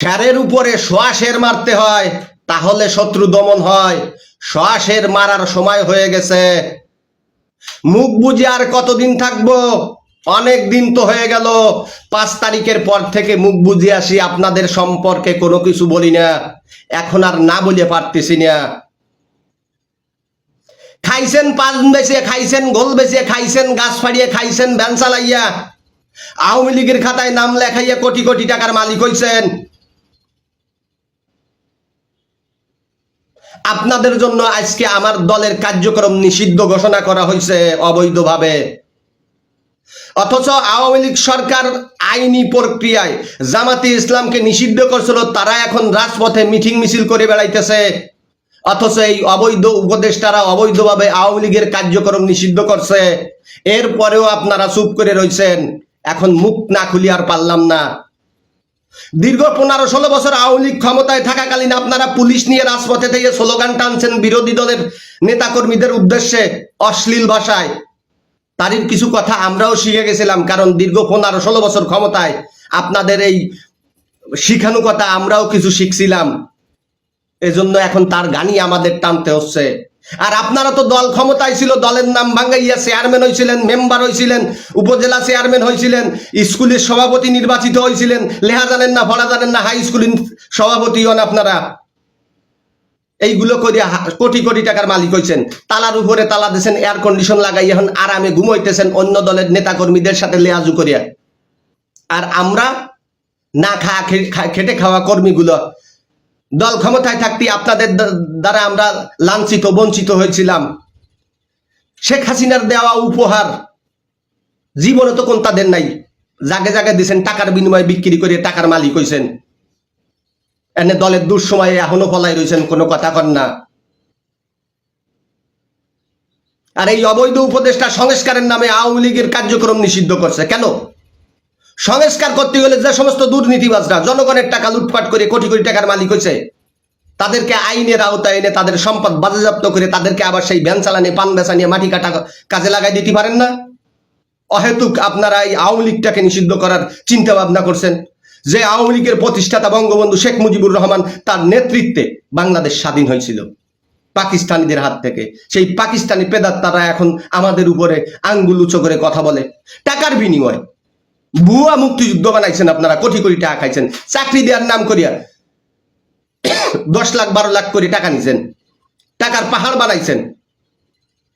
ঠ্যারের উপরে শ্বাসের মারতে হয়, তাহলে শত্রু দমন হয়। শ্বাসের মারার সময় হয়ে গেছে। মুখ বুঝে আর কতদিন থাকব? অনেক দিন তো হয়ে গেল। পাঁচ তারিখের পর থেকে মুখ বুঝে আসি, আপনাদের সম্পর্কে কোনো কিছু বলি না। এখন আর না বলে পারতেছি না। খাইছেন পান বেছে খাইছেন গোল বেছে খাইছেন গাছ ফাড়িয়ে, খাইছেন ভ্যান চালাইয়া। আওয়ামী লীগের খাতায় নাম লেখাইয়া কোটি কোটি টাকার মালিক হইছেন। আপনাদের জন্য আজকে আমার দলের কার্যক্রম নিষিদ্ধ ঘোষণা করা হয়েছে অবৈধভাবে। অথচ আওয়ামী লীগ সরকার আইনি প্রক্রিয়ায় জামাতে ইসলামকে নিষিদ্ধ করছিল, তারা এখন রাজপথে মিটিং মিছিল করে বেড়াইতেছে। অথচ এই অবৈধ উপদেষ্টারা অবৈধভাবে আওয়ামী লীগের কার্যক্রম নিষিদ্ধ করছে। এরপরেও আপনারা চুপ করে রয়েছেন। এখন মুখ না খুলি আর পারলাম না। দীর্ঘ পনেরো ষোলো বছর আওয়ামী ক্ষমতায় থাকাকালীন আপনারা পুলিশ নিয়ে রাজপথে থেকে স্লোগান টানছেন বিরোধী দলের নেতাকর্মীদের উদ্দেশ্যে অশ্লীল ভাষায়। তারই কিছু কথা আমরাও শিখে গেছিলাম, কারণ দীর্ঘ পনেরো ষোলো বছর ক্ষমতায় আপনাদের এই শিখানো কথা আমরাও কিছু শিখছিলাম। এজন্য এখন তার গানই আমাদের টানতে হচ্ছে। আর আপনারা তো দল ক্ষমতায় ছিল, দলের নাম ভাঙ্গাইয়া চেয়ারম্যান হয়েছিলেন মেম্বার হয়েছিলেন উপজেলা চেয়ারম্যান হয়েছিলেন স্কুলের সভাপতি নির্বাচিত হয়েছিলেন লেহা জানেন না, ভরা জানেন না হাই স্কুলের সভাপতি হন আপনারা। এইগুলো করিয়া হা- কোটি কোটি টাকার মালিক হয়েছেন তালার উপরে তালা দিয়েছেন এয়ার কন্ডিশন লাগাই এখন আরামে ঘুমাইতেছেন, অন্য দলের নেতা কর্মীদের সাথে লেয়াজু করিয়া। আর আমরা না খা- খেটে খাওয়া কর্মীগুলো দল ক্ষমতায় থাকতে আপনাদের দ্বা- দ্বারা আমরা লাঞ্ছিত, বঞ্চিত হয়েছিলাম। শেখ হাসিনার দেওয়া উপহার জীবনে তো কোন তাদের নাই। জাগে জাগে দিছেন, টাকার বিনিময়ে বিক্রি করে টাকার মালিক হয়েছেন এনে দলের দুঃসময়ে এখনও ফলাই রয়েছেন কোনো কথা কন না। আর এই অবৈধ উপদেষ্টা সংস্কারের নামে আওয়ামী লীগের কার্যক্রম নিষিদ্ধ করছে। কেন? সংস্কার করতে গেলে যে সমস্ত দুর্নীতিবাজরা জনগণের টাকা লুটপাট করে কোটি কোটি টাকার মালিক হয়েছে, তাদেরকে আইনের আওতায় এনে তাদের সম্পদ বাজেয়াপ্ত করে তাদেরকে আবার সেই ভ্যান চালানি, পান বেচা নিয়ে মাটি কাটা কাজে লাগাই দিতে পারেন না? অহেতুক আপনারা এই আওয়ামী লীগটাকে নিষিদ্ধ করার চিন্তা ভাবনা করছেন। যে আওয়ামী লীগের প্রতিষ্ঠাতা বঙ্গবন্ধু শেখ মুজিবুর রহমান তার নেতৃত্বে বাংলাদেশ স্বাধীন হয়েছিল। পাকিস্তানিদের হাত থেকে। সেই পাকিস্তানি পেদাত্তারা এখন আমাদের উপরে আঙ্গুল উঁচু করে কথা বলে। টাকার বিনিময় ভুয়া মুক্তিযুদ্ধ বানাইছেন আপনারা, কোটি কোটি টাকা খাইছেন। চাকরি দেওয়ার নাম করিয়া দশ লাখ, বারো লাখ করে টাকা নিছেন। টাকার পাহাড় বানাইছেন।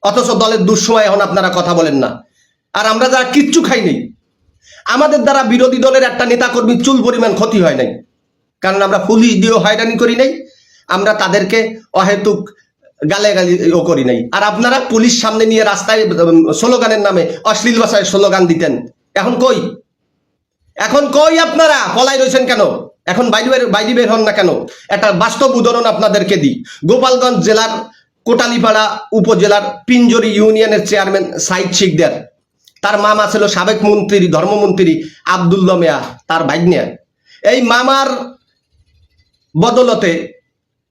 অথচ দলের দুঃসময় এখন আপনারা কথা বলেন না। আর আমরা যারা কিচ্ছু খাই নেই, আমাদের দ্বারা বিরোধী দলের একটা নেতাকর্মীর চুল পরিমাণ ক্ষতি হয় নাই। কারণ আমরা পুলিশ দিয়েও হয়রানি করি নাই, আমরা তাদেরকে অহেতুক গালে গালি ও করি নাই। আর আপনারা পুলিশ সামনে নিয়ে রাস্তায় স্লোগানের নামে অশ্লীল ভাষায় স্লোগান দিতেন। এখন কই? এখন কই আপনারা? পলাই রয়েছেন কেন? এখন বাইরে বাইরে বের হন না কেন? একটা বাস্তব উদাহরণ আপনাদেরকে দিই। গোপালগঞ্জ জেলার কোটালীপাড়া উপজেলার পিঞ্জরি ইউনিয়নের চেয়ারম্যান সাইদ শিকদার। তার মামা ছিল সাবেক মন্ত্রী, ধর্মমন্ত্রী আবদুল্লা মিয়া তার ভাগ্নিয়া এই মামার বদলতে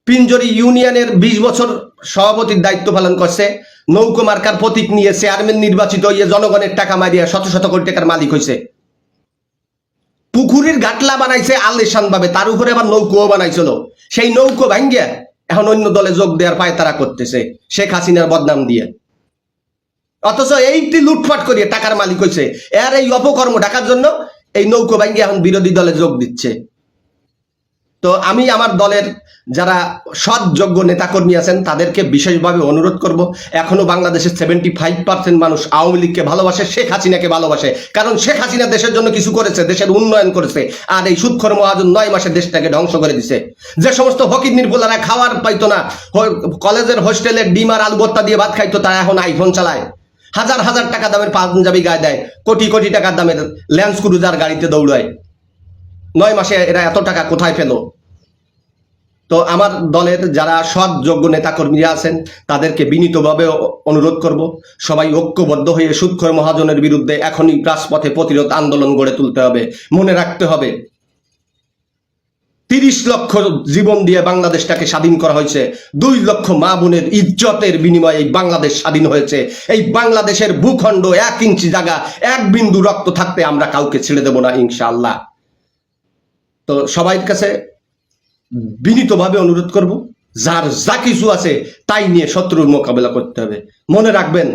পিঞ্জরি ইউনিয়নের বিশ বছর সভাপতির দায়িত্ব পালন করছে। নৌকো মার্কার প্রতীক নিয়ে চেয়ারম্যান নির্বাচিত হয়ে জনগণের টাকা মারিয়া শত শত কোটি টাকার মালিক হয়েছে পুকুরের গাটলা বানাইছে আলিশান ভাবে তার উপরে আবার নৌকোও বানাইছিল। সেই নৌকো ভাঙ্গিয়া এখন অন্য দলে যোগ দেওয়ার পায় তারা করতেছে, শেখ হাসিনার বদনাম দিয়ে। অথচ এইটি লুটপাট করিয়ে টাকার মালিক হয়েছে এর এই অপকর্ম ঢাকার জন্য এই নৌকো ভাঙ্গি এখন বিরোধী দলে যোগ দিচ্ছে। তো আমি আমার দলের যারা সৎ যোগ্য নেতাকর্মী আছেন, তাদেরকে বিশেষভাবে অনুরোধ করব, এখনও বাংলাদেশের সেভেন্টি ফাইভ পার্সেন্ট মানুষ আওয়ামী লীগকে ভালোবাসে, শেখ হাসিনাকে ভালোবাসে। কারণ শেখ হাসিনা দেশের জন্য কিছু করেছে, দেশের উন্নয়ন করেছে, আর এই সুৎখর মহাজন নয় মাসে দেশটাকে ধ্বংস করে দিছে। যে সমস্ত ফকির নির্ভুলারা খাওয়ার পাইতো না কলেজের হোস্টেলের ডিম আর আলু দিয়ে ভাত খাইতো, তারা এখন আইফোন চালায়। হাজার হাজার টাকা দামের পাঞ্জাবি গায়ে দেয়, কোটি কোটি টাকার দামের ল্যান্স ক্রুজার গাড়িতে দৌড়ায়। নয় মাসে এরা এত টাকা কোথায় পেল? তো আমার দলের যারা সৎ যোগ্য নেতাকর্মীরা আছেন, তাদেরকে বিনীতভাবে অনুরোধ করব, সবাই ঐক্যবদ্ধ হয়ে সুৎখর মহাজনের বিরুদ্ধে এখনই রাজপথে প্রতিরোধ আন্দোলন গড়ে তুলতে হবে। মনে রাখতে হবে, তিরিশ লক্ষ জীবন দিয়ে বাংলাদেশটাকে স্বাধীন করা হয়েছে, দুই লক্ষ মা বোনের ইজ্জতের বিনিময়ে এই বাংলাদেশ স্বাধীন হয়েছে। এই বাংলাদেশের ভূখণ্ড এক ইঞ্চি জায়গা, এক বিন্দু রক্ত থাকতে আমরা কাউকে ছেড়ে দেব না, ইনশাআল্লাহ। তো সবাই কাছে বিনীতভাবে অনুরোধ করব, যার যা কিছু আছে তাই নিয়ে শত্রুর মোকাবেলা করতে হবে। মনে রাখবেন,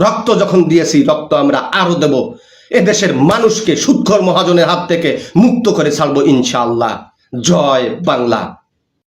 রক্ত যখন দিয়েছি, রক্ত আমরা আরও দেব। এদেশের মানুষকে সুৎখর মহাজনের হাত থেকে মুক্ত করে ছাড়বো ইনশাল্লাহ জয় বাংলা।